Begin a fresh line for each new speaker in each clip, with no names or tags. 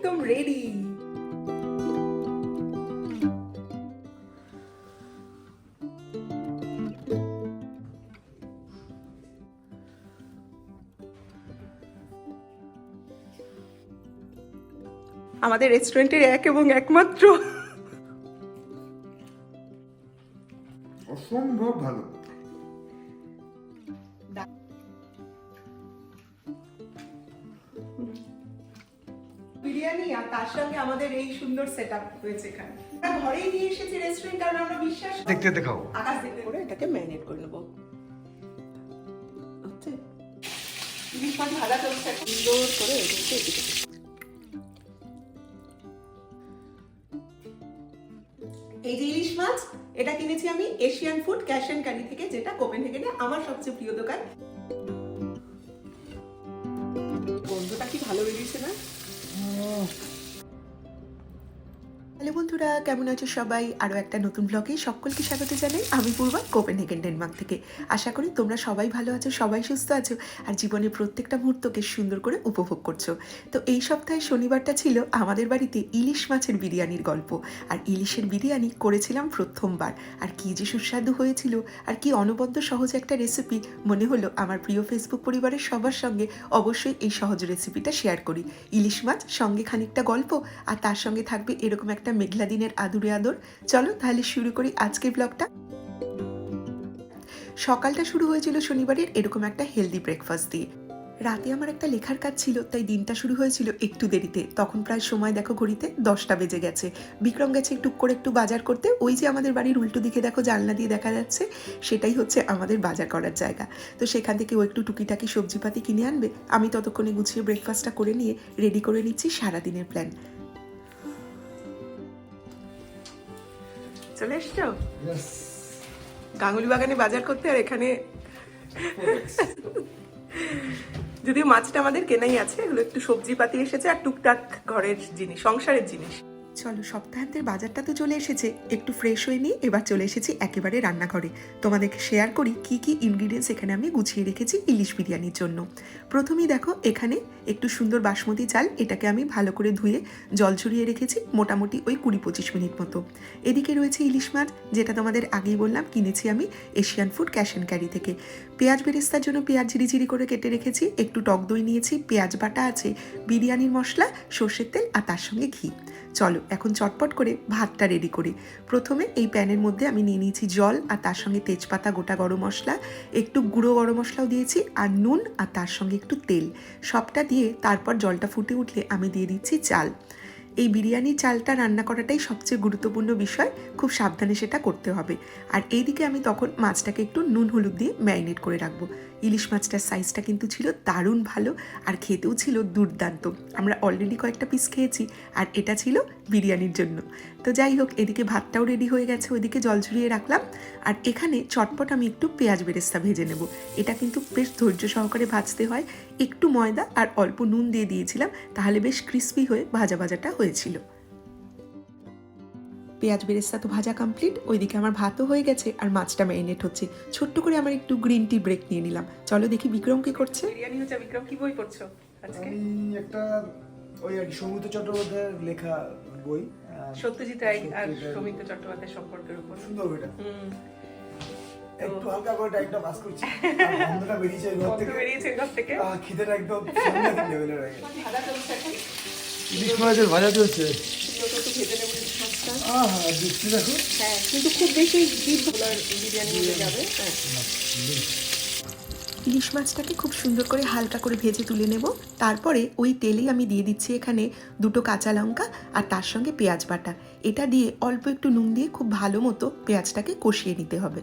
একদম রেডি আমাদের রেস্টুরেন্টের এক এবং একমাত্র।
অসম্ভব ভালো।
বিরিয়ানি আর তার সঙ্গে আমাদের এই সুন্দর সেট আপ হয়েছে এখানে। আমরা ঘরেই নিয়ে এসেছি রেস্টুরেন্ট কারণ আমরা বিশ্বাস
দেখতে দেখাও।
আকাশ দেখতে। করে এটাকে ম্যারিনেট করে নেব। হচ্ছে। ইলিশ মাছ ভাজা চলছে। সুন্দর করে এদিকে এই যে ইলিশ মাছ এটা কিনেছি আমি এশিয়ান ফুড ক্যাশ অ্যান্ড থেকে যেটা কোপেনহেগেনে আমার সবচেয়ে প্রিয় দোকান। গন্ধটা কি ভালো বেরিয়েছে না? বন্ধুরা, কেমন আছো সবাই? আরও একটা নতুন ব্লগে সকলকে স্বাগত জানাই। আমি পূর্বা কোপেনহেগেন ডেনমার্ক থেকে। আশা করি তোমরা সবাই ভালো আছো, সবাই সুস্থ আছো, আর জীবনের প্রত্যেকটা মুহূর্তকে সুন্দর করে উপভোগ করছ। তো এই সপ্তাহে শনিবারটা ছিল আমাদের বাড়িতে ইলিশ মাছের বিরিয়ানির গল্প। আর ইলিশের বিরিয়ানি করেছিলাম প্রথমবার। আর কি যে সুস্বাদু হয়েছিল, আর কি অনবদ্য সহজ একটা রেসিপি মনে হলো আমার প্রিয় ফেসবুক পরিবারের সবার সঙ্গে অবশ্যই এই সহজ রেসিপিটা শেয়ার করি। ইলিশ মাছ সঙ্গে খানিকটা গল্প, আর তার সঙ্গে থাকবে এরকম একটা মেঘলা দিনের আদুরে আদর। চলো তাহলে শুরু করি আজকের ব্লগটা সকালটা শুরু হয়েছিল শনিবারের এরকম একটা হেলদি ব্রেকফাস্ট দিয়ে। রাতে আমার একটা লেখার কাজ ছিল, তাই দিনটা শুরু হয়েছিল একটু দেরিতে। তখন প্রায় সময় দেখো ঘড়িতে দশটা বেজে গেছে। বিক্রম গেছে একটু করে একটু বাজার করতে। ওই যে আমাদের বাড়ির উল্টো দিকে দেখো জানলা দিয়ে দেখা যাচ্ছে, সেটাই হচ্ছে আমাদের বাজার করার জায়গা। তো সেখান থেকে ও একটু টুকিটাকি সবজিপাতি কিনে আনবে। আমি ততক্ষণে গুছিয়ে ব্রেকফাস্টটা করে নিয়ে রেডি করে নিচ্ছি সারাদিনের প্ল্যান চলে এসছো? গাঙ্গুলি বাগানে বাজার করতে আর এখানে যদিও মাছটা আমাদের কেনাই আছে এগুলো একটু সবজি পাতি এসেছে আর টুকটাক ঘরের জিনিস সংসারের জিনিস। চলো, সপ্তাহান্তের বাজারটা তো চলে এসেছে। একটু ফ্রেশ হয়ে নিয়ে এবার চলে এসেছি একেবারে রান্নাঘরে। তোমাদেরকে শেয়ার করি কি কি ইনগ্রিডিয়েন্টস এখানে আমি গুছিয়ে রেখেছি ইলিশ বিরিয়ানির জন্য। প্রথমেই দেখো, এখানে একটু সুন্দর বাসমতি চাল, এটাকে আমি ভালো করে ধুয়ে জল ছড়িয়ে রেখেছি মোটামুটি ওই কুড়ি পঁচিশ মিনিট মতো। এদিকে রয়েছে ইলিশ মাছ, যেটা তোমাদের আগেই বললাম, কিনেছি আমি Asian food cash and carry থেকে। পেঁয়াজ বেরেস্তার জন্য পেঁয়াজ ঝিরিঝিরি করে কেটে রেখেছি, একটু টক দই নিয়েছি, পেঁয়াজ বাটা আছে, বিরিয়ানির মশলা, সর্ষের তেল আর তার সঙ্গে ঘি। চলো, এখন চটপট করে ভাতটা রেডি করি। প্রথমে এই প্যানের মধ্যে আমি নিয়ে নিয়েছি জল আর তার সঙ্গে তেজপাতা, গোটা গরম মশলা, একটু গুঁড়ো গরম মশলাও দিয়েছি আর নুন আর তার সঙ্গে একটু তেল। সবটা দিয়ে তারপর জলটা ফুটে উঠলে আমি দিয়ে দিচ্ছি চাল। এই বিরিয়ানি চালটা রান্না করাটাই সবচেয়ে গুরুত্বপূর্ণ বিষয়, খুব সাবধানে সেটা করতে হবে। আর এইদিকে আমি তখন মাছটাকে একটু নুন, হলুদ দিয়ে ম্যারিনেট করে রাখব। ইলিশ মাছটার সাইজটা কিন্তু ছিল দারুণ ভালো আর খেতেও ছিল দুর্দান্ত। আমরা অলরেডি কয়েকটা পিস খেয়েছি আর এটা ছিল বিরিয়ানির জন্য। তো যাই হোক, এদিকে ভাতটাও রেডি হয়ে গেছে, ওইদিকে জল ঝরিয়ে রাখলাম। আর এখানে চটপট আমি একটু পেঁয়াজ বেরেস্তা ভেজে নেব। এটা কিন্তু বেশ ধৈর্য সহকারে ভাজতে হয়। একটু ময়দা আর অল্প নুন দিয়ে দিয়েছিলাম, তাহলে বেশ ক্রিস্পি হয়ে ভাজা ভাজাটা হয়েছিল। পেঁয়াজ বেরেস্তা তো ভাজা কমপ্লিট ওইদিকে আমার ভাতও হয়ে গেছে আর মাছটা ম্যারিনেট হচ্ছে। ছোট্ট করে আমার একটু গ্রিন টি ব্রেক নিয়ে নিলাম। চলো দেখি বিক্রম কি করছে। বিরিয়ানি হচ্ছে বিক্রম কি বই পড়ছো আজকে?
একটা ওই আর সৌমিত্র চট্টোপাধ্যায়ের লেখা বই
সত্যজিৎ রায় আর সৌমিত্র চট্টোপাধ্যায় সম্পর্কের উপর।
সুন্দর বইটা। একটু হালকা করে টাইমটা পাস করছি। বেরিয়েছে ঘর থেকে।
বেরিয়েছে ঘর থেকে।
খিদেটা একদম সাংঘাতিক লেভেলের হয়ে গেছে
ভাজা চলছে
ইলিশ মাছের ভাজা চলছে।
সুন্দর
দেখো
হ্যাঁ কিন্তু খুব বেশি ডিপ বিরিয়ানি হয়ে যাবে। হ্যাঁ। ইলিশ মাছটাকে খুব সুন্দর করে হালকা করে ভেজে তুলে নেব। তারপরে ওই তেলেই আমি দিয়ে দিচ্ছি এখানে দুটো কাঁচা লঙ্কা আর তার সঙ্গে পেঁয়াজ বাটা। এটা দিয়ে অল্প একটু নুন দিয়ে খুব ভালো মতো পেঁয়াজটাকে কষিয়ে নিতে হবে।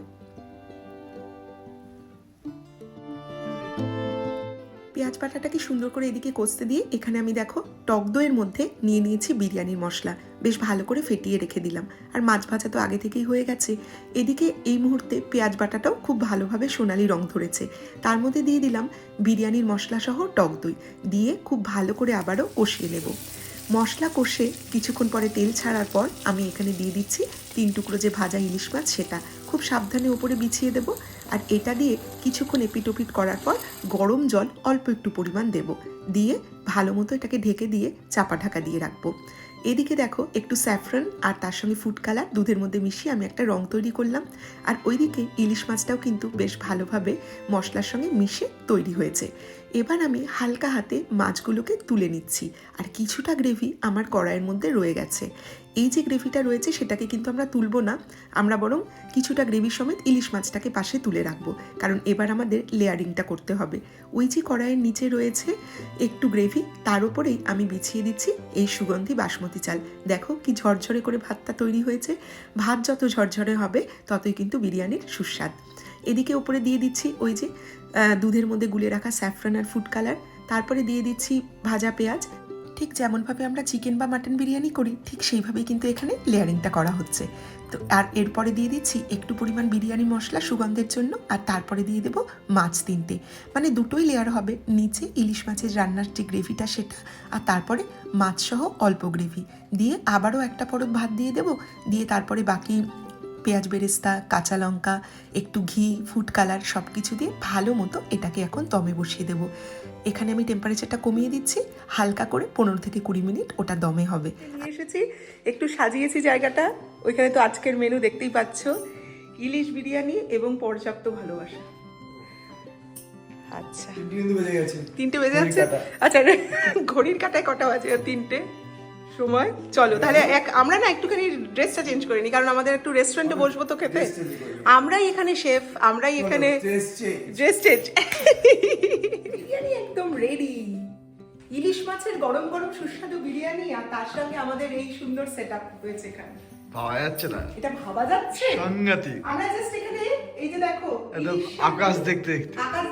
পেঁয়াজ বাটাটাকে সুন্দর করে এদিকে কষতে দিয়ে এখানে আমি দেখো টক দইয়ের মধ্যে নিয়ে নিয়েছি বিরিয়ানির মশলা। বেশ ভালো করে ফেটিয়ে রেখে দিলাম। আর মাছ ভাজা তো আগে থেকেই হয়ে গেছে। এদিকে এই মুহূর্তে পেঁয়াজ বাটাটাও খুব ভালোভাবে সোনালি রং ধরেছে। তার মধ্যে দিয়ে দিলাম বিরিয়ানির মশলা সহ টক দই। দিয়ে খুব ভালো করে আবারও কষিয়ে নেব। মশলা কষে কিছুক্ষণ পরে তেল ছাড়ার পর আমি এখানে দিয়ে দিচ্ছি তিন টুকরো যে ভাজা ইলিশ মাছ, সেটা খুব সাবধানে ওপরে বিছিয়ে দেব। আর এটা দিয়ে কিছুক্ষণ এপিটোপিট করার পর গরম জল অল্প একটু পরিমাণ দেব। দিয়ে ভালো মতো এটাকে ঢেকে দিয়ে চাপা ঢাকা দিয়ে রাখব। এদিকে দেখো একটু স্যাফরন আর তার সঙ্গে ফুড কালার দুধের মধ্যে মিশিয়ে আমি একটা রং তৈরি করলাম। আর ওইদিকে ইলিশ মাছটাও কিন্তু বেশ ভালোভাবে মশলার সঙ্গে মিশে তৈরি হয়েছে। এবার আমি হালকা হাতে মাছগুলোকে তুলে নিচ্ছি। আর কিছুটা গ্রেভি আমার কড়াইয়ের মধ্যে রয়ে গেছে। এই যে গ্রেভিটা রয়েছে সেটাকে কিন্তু আমরা তুলবো না। আমরা বরং কিছুটা গ্রেভি সমেত ইলিশ মাছটাকে পাশে তুলে রাখব। কারণ এবার আমাদের লেয়ারিংটা করতে হবে। ওই যে কড়াইয়ের নিচে রয়েছে একটু গ্রেভি, তার উপরেই আমি বিছিয়ে দিচ্ছি এই সুগন্ধি বাসমতি চাল। দেখো কি ঝরঝরে করে ভাতটা তৈরি হয়েছে। ভাত যত ঝরঝরে হবে, ততই কিন্তু বিরিয়ানির সুস্বাদ। এদিকে ওপরে দিয়ে দিচ্ছি ওই যে দুধের মধ্যে গুলে রাখা স্যাফরান আর ফুড কালার। তারপরে দিয়ে দিচ্ছি ভাজা পেঁয়াজ। ঠিক যেমনভাবে আমরা চিকেন বা মাটন বিরিয়ানি করি, ঠিক সেইভাবেই কিন্তু এখানে লেয়ারিংটা করা হচ্ছে। তো আর এরপরে দিয়ে দিচ্ছি একটু পরিমাণ বিরিয়ানি মশলা সুগন্ধের জন্য, আর তারপরে দিয়ে দেবো মাছ তিনটে। মানে দুটোই লেয়ার হবে, নিচে ইলিশ মাছের রান্নার যে গ্রেভিটা সেটা, আর তারপরে মাছ সহ অল্প গ্রেভি দিয়ে আবারও একটা পরত ভাত দিয়ে দেবো, দিয়ে তারপরে বাকি পেঁয়াজ বেরেস্তা, কাঁচা লঙ্কা, একটু ঘি ফুড কালার সব কিছু দিয়ে ভালো মতো এটাকে এখন দমে বসিয়ে দেবো। এখানে আমি টেম্পারেচারটা কমিয়ে দিচ্ছি হালকা করে পনেরো থেকে কুড়ি মিনিট ওটা দমে হবে। নিয়ে এসেছি একটু সাজিয়েছি জায়গাটা ওইখানে তো আজকের মেনু দেখতেই পাচ্ছ। ইলিশ বিরিয়ানি এবং পর্যাপ্ত ভালোবাসা। আচ্ছা।
তিনটে বেজে গেছে।
আচ্ছা রে, ঘড়ির কাটায় কটা বাজে? তিনটে? সময়। চলো তাহলে এক আমরা না একটুখানি ড্রেসটা চেঞ্জ করে নিই কারণ আমাদের একটু রেস্টুরেন্টে বসবো তো খেতে। আমরাই এখানে শেফ আমরাই এখানে ড্রেস চেঞ্জ বিরিয়ানি একদম রেডি ইলিশ মাছের গরম গরম সুস্বাদু বিরিয়ানি আর তার সঙ্গে আমাদের এই সুন্দর সেট আপ হয়েছে এখানে।
পাওয়া যাচ্ছে না।
এটা ভাবা যাচ্ছে?
সাংঘাতিক।
আমরা জাস্ট এখানে এই যে দেখো
আকাশ দেখতে দেখতে।
আকাশ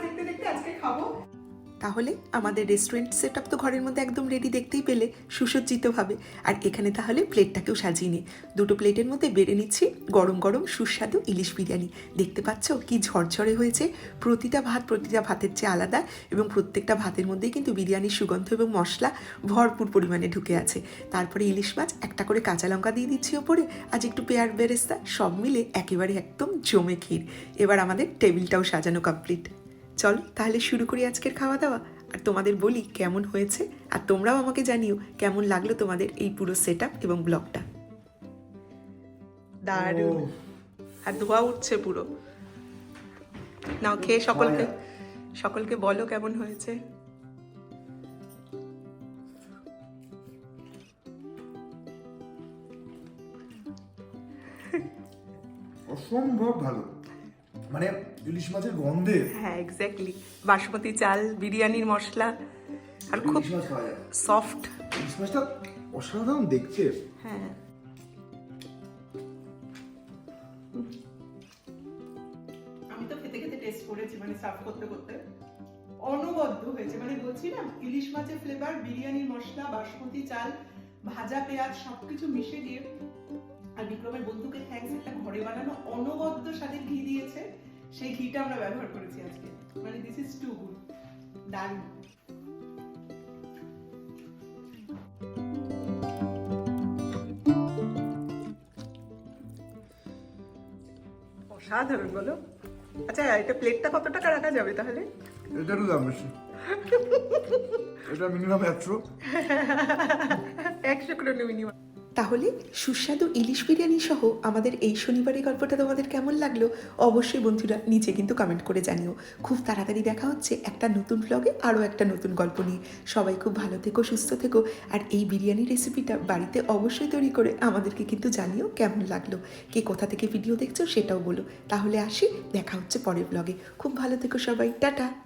তাহলে আমাদের রেস্টুরেন্ট সেট তো ঘরের মধ্যে একদম রেডি দেখতেই পেলে, সুসজ্জিতভাবে। আর এখানে তাহলে প্লেটটাকেও সাজিয়ে নিই দুটো প্লেটের মধ্যে বেড়ে নিচ্ছি গরম গরম সুস্বাদু ইলিশ বিরিয়ানি। দেখতে পাচ্ছ কি ঝরঝরে হয়েছে? প্রতিটা ভাত প্রতিটা ভাতের চেয়ে আলাদা এবং প্রত্যেকটা ভাতের মধ্যেই কিন্তু বিরিয়ানির সুগন্ধ এবং মশলা ভরপুর পরিমাণে ঢুকে আছে। তারপরে ইলিশ মাছ একটা করে কাঁচা লঙ্কা দিয়ে দিচ্ছি ওপরে। আজ একটু পেয়ার বেরেস্তা, সব মিলে একেবারে একদম জমে ক্ষীর। এবার আমাদের টেবিলটাও সাজানো কমপ্লিট চলো তাহলে শুরু করি আজকের খাওয়া দাওয়া আর তোমাদের বলি কেমন হয়েছে আর তোমরাও আমাকে জানিও কেমন লাগল তোমাদের এই পুরো সেট আপ এবং ব্লগটা। দারুণ। আর ধোয়া উঠছে পুরো। নাও খেয়ে সকলকে সকলকে বলো কেমন হয়েছে।
অসম্ভব ভালো। মানে ইলিশ মাছের গন্ধে
হ্যাঁ এক্স্যাক্টলি বাসমতি চাল বিরিয়ানির মশলা আর খুব সফট
ইলিশ মাছটা অসাধারণ দেখতে।
হ্যাঁ। আমি তো খেতে খেতে টেস্ট করেছি মানে সার্ভ করতে করতে। অনবদ্য হয়েছে মানে বলছি না ইলিশ মাছের ফ্লেভার বিরিয়ানির মশলা বাসমতি চাল ভাজা পেঁয়াজ সবকিছু মিশে দিয়ে আর বিক্রমের বন্ধুকে ঘরে বানানো অনবদ্য স্বাদের ঘি দিয়েছে। সেই ঘিটা আমরা ব্যবহার করেছি আজকে। মানে দিস ইজ টু গুড দারুণ। অসাধারণ বলো। আচ্ছা এটা প্লেটটা কত টাকা রাখা যাবে তাহলে?
এটা একটু দাম বেশি। এটা মিনিমাম একশো।
একশো করে মিনিমাম তাহলে সুস্বাদু ইলিশ বিরিয়ানি সহ আমাদের এই শনিবারের গল্পটা তোমাদের কেমন লাগল? অবশ্যই বন্ধুরা নিচে কিন্তু কমেন্ট করে জানিও। খুব তাড়াতাড়ি দেখা হচ্ছে একটা নতুন ব্লগে আরও একটা নতুন গল্প নিয়ে। সবাই খুব ভালো থেকো, সুস্থ থেকো। আর এই বিরিয়ানি রেসিপিটা বাড়িতে অবশ্যই তৈরি করে আমাদেরকে কিন্তু জানিও কেমন লাগল। কে কোথা থেকে ভিডিও দেখছ সেটাও বলো। তাহলে আসি, দেখা হচ্ছে পরের ব্লগে খুব ভালো থেকো সবাই, টাটা!